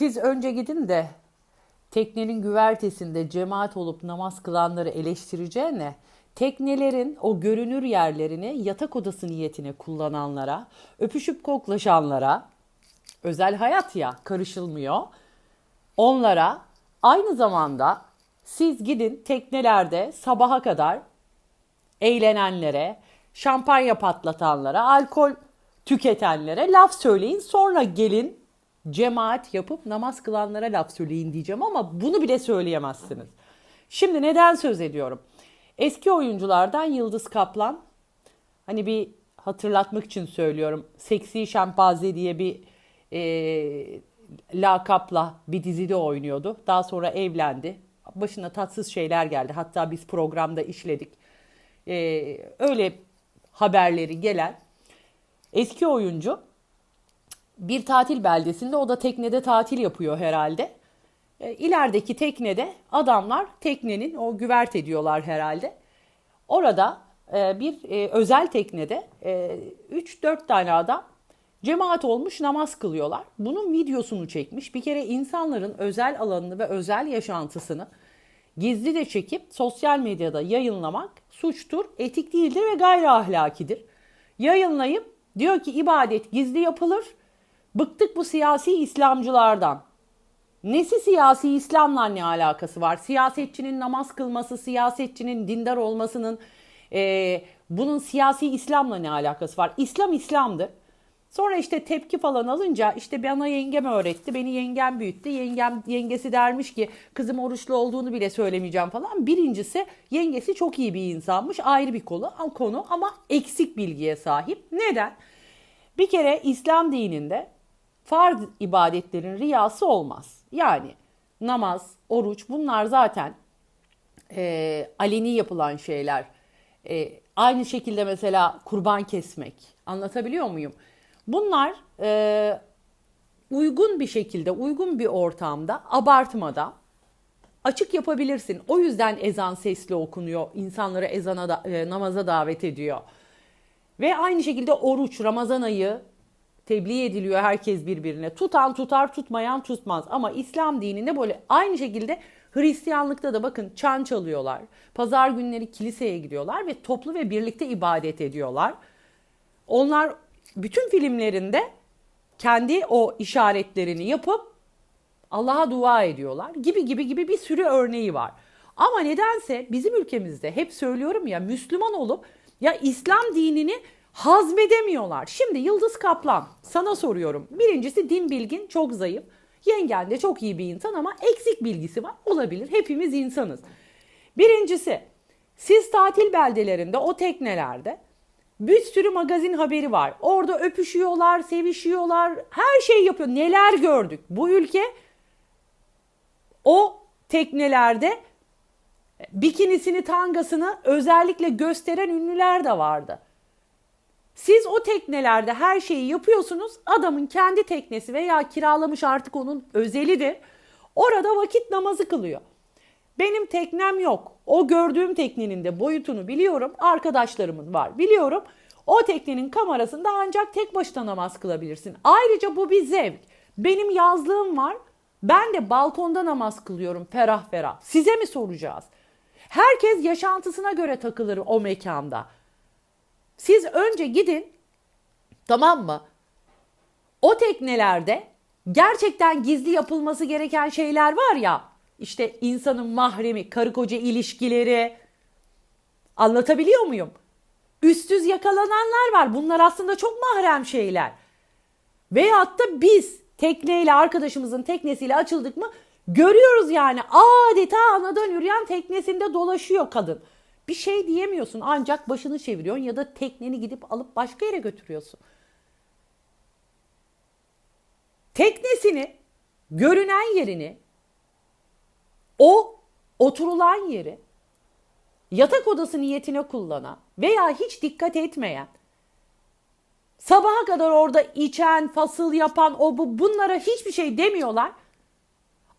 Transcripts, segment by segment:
Siz önce gidin de teknenin güvertesinde cemaat olup namaz kılanları eleştireceğine teknelerin o görünür yerlerini yatak odası niyetine kullananlara, öpüşüp koklaşanlara, özel hayat ya karışılmıyor. Onlara aynı zamanda siz gidin teknelerde sabaha kadar eğlenenlere, şampanya patlatanlara, alkol tüketenlere laf söyleyin. Sonra gelin cemaat yapıp namaz kılanlara laf söyleyin diyeceğim ama bunu bile söyleyemezsiniz. Şimdi neden söz ediyorum? Eski oyunculardan Yıldız Kaplan hani bir hatırlatmak için söylüyorum. Seksi Şempaze diye bir e, lakapla bir dizide oynuyordu. Daha sonra evlendi. Başına tatsız şeyler geldi. Hatta biz programda işledik. E, öyle haberleri gelen eski oyuncu bir tatil beldesinde o da teknede tatil yapıyor herhalde. E, teknede adamlar teknenin o güvert ediyorlar herhalde. Orada e, bir e, özel teknede e, 3-4 tane adam cemaat olmuş namaz kılıyorlar. Bunun videosunu çekmiş. Bir kere insanların özel alanını ve özel yaşantısını gizli de çekip sosyal medyada yayınlamak suçtur, etik değildir ve gayri ahlakidir. Yayınlayıp diyor ki ibadet gizli yapılır. Bıktık bu siyasi İslamcılardan. Nesi siyasi İslam'la ne alakası var? Siyasetçinin namaz kılması, siyasetçinin dindar olmasının e, bunun siyasi İslam'la ne alakası var? İslam İslam'dır. Sonra işte tepki falan alınca işte bana yengem öğretti, beni yengem büyüttü. Yengem yengesi dermiş ki kızım oruçlu olduğunu bile söylemeyeceğim falan. Birincisi yengesi çok iyi bir insanmış, ayrı bir konu, konu ama eksik bilgiye sahip. Neden? Bir kere İslam dininde farz ibadetlerin riyası olmaz. Yani namaz, oruç bunlar zaten e, aleni yapılan şeyler. E, aynı şekilde mesela kurban kesmek. Anlatabiliyor muyum? Bunlar e, uygun bir şekilde, uygun bir ortamda, abartmada açık yapabilirsin. O yüzden ezan sesli okunuyor. İnsanları ezana da, e, namaza davet ediyor. Ve aynı şekilde oruç, Ramazan ayı tebliğ ediliyor herkes birbirine. Tutan tutar, tutmayan tutmaz. Ama İslam dininde böyle aynı şekilde Hristiyanlıkta da bakın çan çalıyorlar. Pazar günleri kiliseye gidiyorlar ve toplu ve birlikte ibadet ediyorlar. Onlar bütün filmlerinde kendi o işaretlerini yapıp Allah'a dua ediyorlar gibi gibi gibi bir sürü örneği var. Ama nedense bizim ülkemizde hep söylüyorum ya Müslüman olup ya İslam dinini hazmedemiyorlar. Şimdi Yıldız Kaplan sana soruyorum. Birincisi din bilgin çok zayıf. Yengen de çok iyi bir insan ama eksik bilgisi var. Olabilir. Hepimiz insanız. Birincisi siz tatil beldelerinde o teknelerde bir sürü magazin haberi var. Orada öpüşüyorlar, sevişiyorlar, her şey yapıyor. Neler gördük? Bu ülke o teknelerde bikinisini, tangasını özellikle gösteren ünlüler de vardı. Siz o teknelerde her şeyi yapıyorsunuz. Adamın kendi teknesi veya kiralamış artık onun özelidir. Orada vakit namazı kılıyor. Benim teknem yok. O gördüğüm teknenin de boyutunu biliyorum. Arkadaşlarımın var biliyorum. O teknenin kamerasında ancak tek başına namaz kılabilirsin. Ayrıca bu bir zevk. Benim yazlığım var. Ben de balkonda namaz kılıyorum ferah ferah. Size mi soracağız? Herkes yaşantısına göre takılır o mekanda. Siz önce gidin tamam mı? O teknelerde gerçekten gizli yapılması gereken şeyler var ya. İşte insanın mahremi, karı koca ilişkileri. Anlatabiliyor muyum? Üstsüz yakalananlar var. Bunlar aslında çok mahrem şeyler. Veyahut da biz tekneyle arkadaşımızın teknesiyle açıldık mı görüyoruz yani adeta anadan yürüyen teknesinde dolaşıyor kadın. Bir şey diyemiyorsun ancak başını çeviriyorsun ya da tekneni gidip alıp başka yere götürüyorsun. Teknesini, görünen yerini, o oturulan yeri yatak odası niyetine kullanan veya hiç dikkat etmeyen, sabaha kadar orada içen, fasıl yapan o bu bunlara hiçbir şey demiyorlar.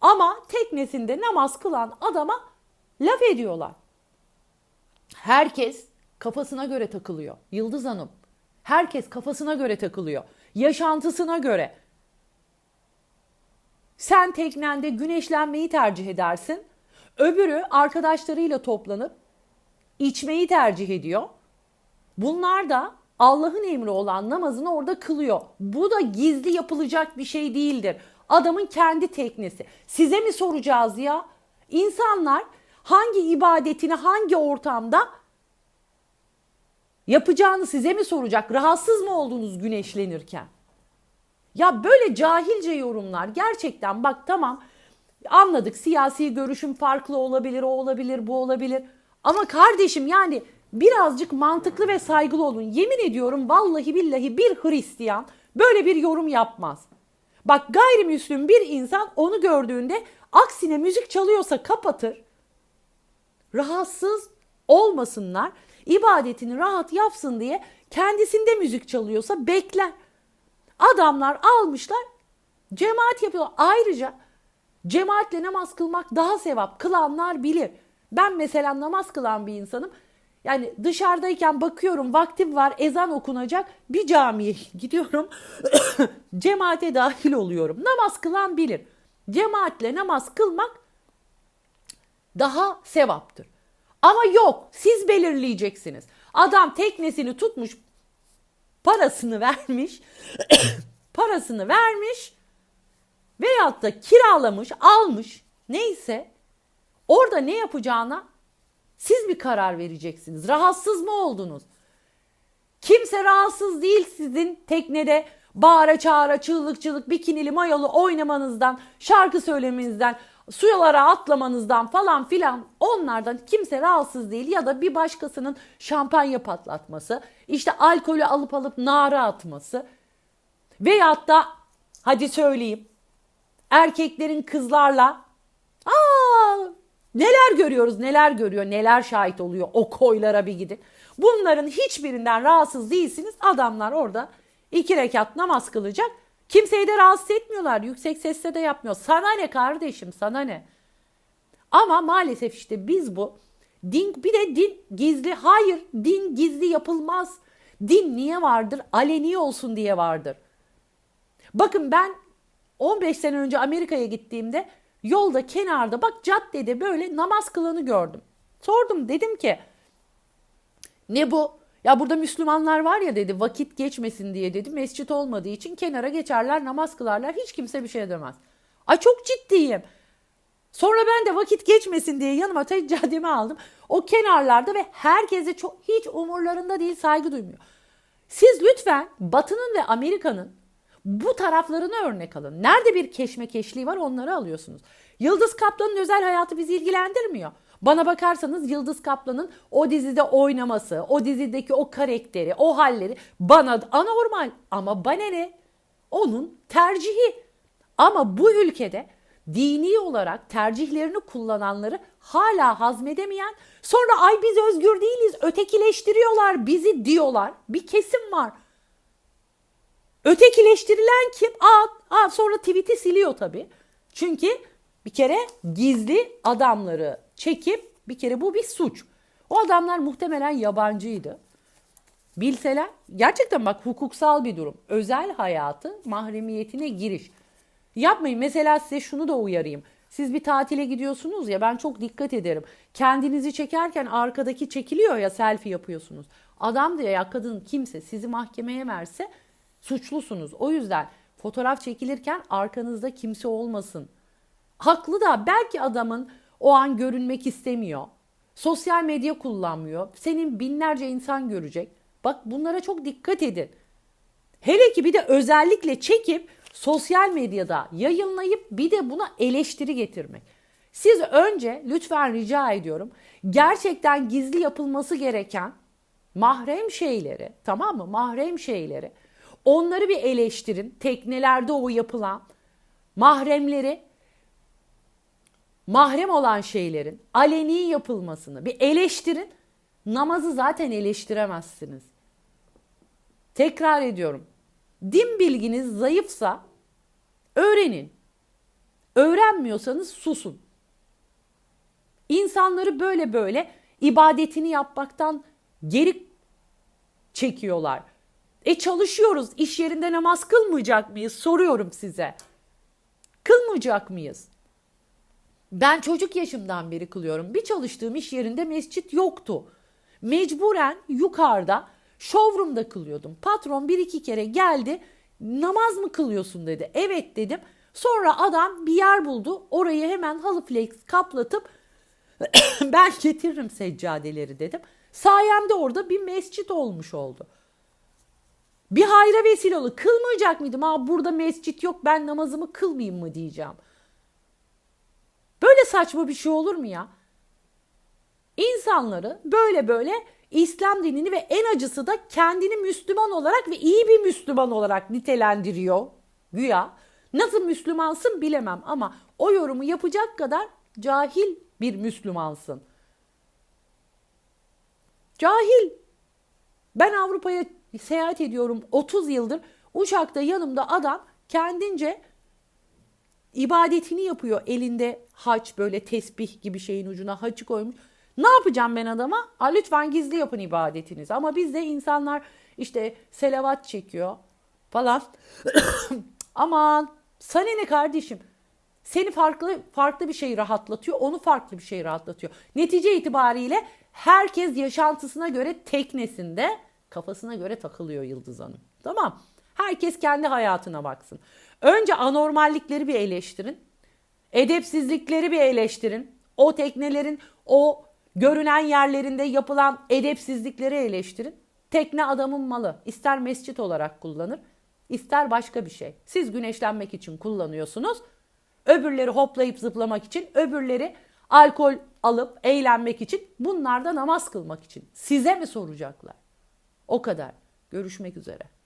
Ama teknesinde namaz kılan adama laf ediyorlar. Herkes kafasına göre takılıyor. Yıldız Hanım. Herkes kafasına göre takılıyor. Yaşantısına göre. Sen teknende güneşlenmeyi tercih edersin. Öbürü arkadaşlarıyla toplanıp içmeyi tercih ediyor. Bunlar da Allah'ın emri olan namazını orada kılıyor. Bu da gizli yapılacak bir şey değildir. Adamın kendi teknesi. Size mi soracağız ya? İnsanlar hangi ibadetini hangi ortamda yapacağını size mi soracak? Rahatsız mı oldunuz güneşlenirken? Ya böyle cahilce yorumlar gerçekten bak tamam anladık siyasi görüşüm farklı olabilir, o olabilir, bu olabilir. Ama kardeşim yani birazcık mantıklı ve saygılı olun. Yemin ediyorum vallahi billahi bir Hristiyan böyle bir yorum yapmaz. Bak gayrimüslim bir insan onu gördüğünde aksine müzik çalıyorsa kapatır. Rahatsız olmasınlar. ibadetini rahat yapsın diye kendisinde müzik çalıyorsa bekler. Adamlar almışlar cemaat yapıyorlar. Ayrıca cemaatle namaz kılmak daha sevap. Kılanlar bilir. Ben mesela namaz kılan bir insanım. Yani dışarıdayken bakıyorum vaktim var ezan okunacak bir camiye gidiyorum cemaate dahil oluyorum. Namaz kılan bilir. Cemaatle namaz kılmak daha sevaptır. Ama yok siz belirleyeceksiniz. Adam teknesini tutmuş parasını vermiş parasını vermiş veyahut da kiralamış almış neyse orada ne yapacağına siz bir karar vereceksiniz. Rahatsız mı oldunuz? Kimse rahatsız değil sizin teknede bağıra çağıra çığlık çığlık bikinili mayalı oynamanızdan, şarkı söylemenizden, suyalara atlamanızdan falan filan onlardan kimse rahatsız değil. Ya da bir başkasının şampanya patlatması, işte alkolü alıp alıp nara atması veyahut da hadi söyleyeyim erkeklerin kızlarla aa neler görüyoruz neler görüyor neler şahit oluyor o koylara bir gidin. Bunların hiçbirinden rahatsız değilsiniz. Adamlar orada iki rekat namaz kılacak Kimseyi de rahatsız etmiyorlar. Yüksek sesle de yapmıyor. Sana ne kardeşim sana ne? Ama maalesef işte biz bu din bir de din gizli hayır din gizli yapılmaz. Din niye vardır? Aleni olsun diye vardır. Bakın ben 15 sene önce Amerika'ya gittiğimde yolda kenarda bak caddede böyle namaz kılanı gördüm. Sordum dedim ki ne bu? Ya burada Müslümanlar var ya dedi vakit geçmesin diye dedi. Mescit olmadığı için kenara geçerler namaz kılarlar hiç kimse bir şey demez. Ay çok ciddiyim. Sonra ben de vakit geçmesin diye yanıma teccademi aldım. O kenarlarda ve herkese çok hiç umurlarında değil saygı duymuyor. Siz lütfen Batı'nın ve Amerika'nın bu taraflarını örnek alın. Nerede bir keşmekeşliği var onları alıyorsunuz. Yıldız Kaplan'ın özel hayatı bizi ilgilendirmiyor. Bana bakarsanız Yıldız Kaplan'ın o dizide oynaması, o dizideki o karakteri, o halleri bana anormal ama bana ne? Onun tercihi. Ama bu ülkede dini olarak tercihlerini kullananları hala hazmedemeyen, sonra ay biz özgür değiliz, ötekileştiriyorlar bizi diyorlar. Bir kesim var. Ötekileştirilen kim? Aa, aa sonra tweet'i siliyor tabii. Çünkü bir kere gizli adamları çekip bir kere bu bir suç. O adamlar muhtemelen yabancıydı. Bilseler gerçekten bak hukuksal bir durum. Özel hayatı mahremiyetine giriş. Yapmayın. Mesela size şunu da uyarayım. Siz bir tatile gidiyorsunuz ya ben çok dikkat ederim. Kendinizi çekerken arkadaki çekiliyor ya selfie yapıyorsunuz. Adam diye ya kadın kimse sizi mahkemeye verse suçlusunuz. O yüzden fotoğraf çekilirken arkanızda kimse olmasın. Haklı da belki adamın o an görünmek istemiyor. Sosyal medya kullanmıyor. Senin binlerce insan görecek. Bak bunlara çok dikkat edin. Hele ki bir de özellikle çekip sosyal medyada yayınlayıp bir de buna eleştiri getirmek. Siz önce lütfen rica ediyorum gerçekten gizli yapılması gereken mahrem şeyleri tamam mı? Mahrem şeyleri onları bir eleştirin. Teknelerde o yapılan mahremleri mahrem olan şeylerin aleni yapılmasını bir eleştirin. Namazı zaten eleştiremezsiniz. Tekrar ediyorum. Din bilginiz zayıfsa öğrenin. Öğrenmiyorsanız susun. İnsanları böyle böyle ibadetini yapmaktan geri çekiyorlar. E çalışıyoruz. İş yerinde namaz kılmayacak mıyız? Soruyorum size. Kılmayacak mıyız? Ben çocuk yaşımdan beri kılıyorum. Bir çalıştığım iş yerinde mescit yoktu. Mecburen yukarıda showroom'da kılıyordum. Patron bir iki kere geldi. Namaz mı kılıyorsun dedi. Evet dedim. Sonra adam bir yer buldu. Orayı hemen halı flex kaplatıp ben getiririm seccadeleri dedim. Sayemde orada bir mescit olmuş oldu. Bir hayra vesile oldu. Kılmayacak mıydım? Aa burada mescit yok ben namazımı kılmayayım mı diyeceğim. Böyle saçma bir şey olur mu ya? İnsanları böyle böyle İslam dinini ve en acısı da kendini Müslüman olarak ve iyi bir Müslüman olarak nitelendiriyor güya. Nasıl Müslümansın bilemem ama o yorumu yapacak kadar cahil bir Müslümansın. Cahil. Ben Avrupa'ya seyahat ediyorum 30 yıldır. Uçakta yanımda adam kendince ibadetini yapıyor. Elinde haç böyle tesbih gibi şeyin ucuna haçı koymuş. Ne yapacağım ben adama? A, lütfen gizli yapın ibadetinizi. Ama bizde insanlar işte selavat çekiyor falan. Aman sana ne kardeşim? Seni farklı farklı bir şey rahatlatıyor, onu farklı bir şey rahatlatıyor. Netice itibariyle herkes yaşantısına göre teknesinde kafasına göre takılıyor Yıldız Hanım. Tamam. Herkes kendi hayatına baksın. Önce anormallikleri bir eleştirin. Edepsizlikleri bir eleştirin. O teknelerin o görünen yerlerinde yapılan edepsizlikleri eleştirin. Tekne adamın malı. İster mescit olarak kullanır, ister başka bir şey. Siz güneşlenmek için kullanıyorsunuz. Öbürleri hoplayıp zıplamak için, öbürleri alkol alıp eğlenmek için, bunlar da namaz kılmak için. Size mi soracaklar? O kadar. Görüşmek üzere.